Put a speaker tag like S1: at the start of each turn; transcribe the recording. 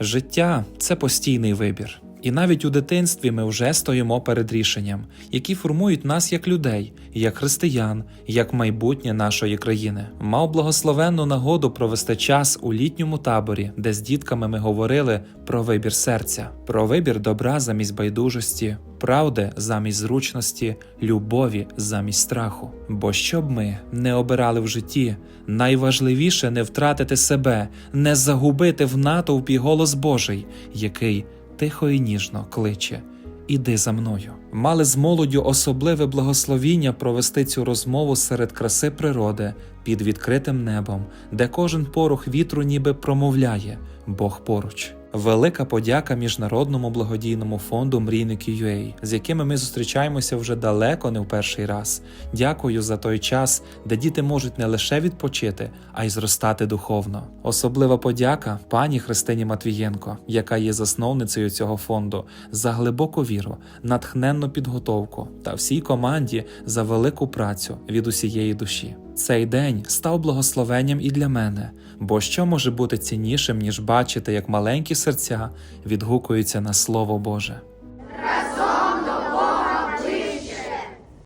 S1: Життя це постійний вибір. І навіть у дитинстві ми вже стоїмо перед рішенням, які формують нас як людей, як християн, як майбутнє нашої країни. Мав благословенну нагоду провести час у літньому таборі, де з дітками ми говорили про вибір серця, про вибір добра замість байдужості, правди замість зручності, любові замість страху. Бо щоб ми не обирали в житті, найважливіше не втратити себе, не загубити в натовпі голос Божий, який тихо і ніжно кличе. Іди за мною. Мали з молоддю особливе благословіння провести цю розмову серед краси природи під відкритим небом, де кожен порох вітру ніби промовляє Бог поруч. Велика подяка міжнародному благодійному фонду Мрійники UA, з якими ми зустрічаємося вже далеко не в перший раз. Дякую за той час, де діти можуть не лише відпочити, а й зростати духовно. Особлива подяка пані Христині Матвієнко, яка є засновницею цього фонду, за глибоку віру, натхненну підготовку та всій команді за велику працю від усієї душі. Цей день став благословенням і для мене, бо що може бути ціннішим, ніж бачити, як маленькі серця відгукуються на Слово Боже.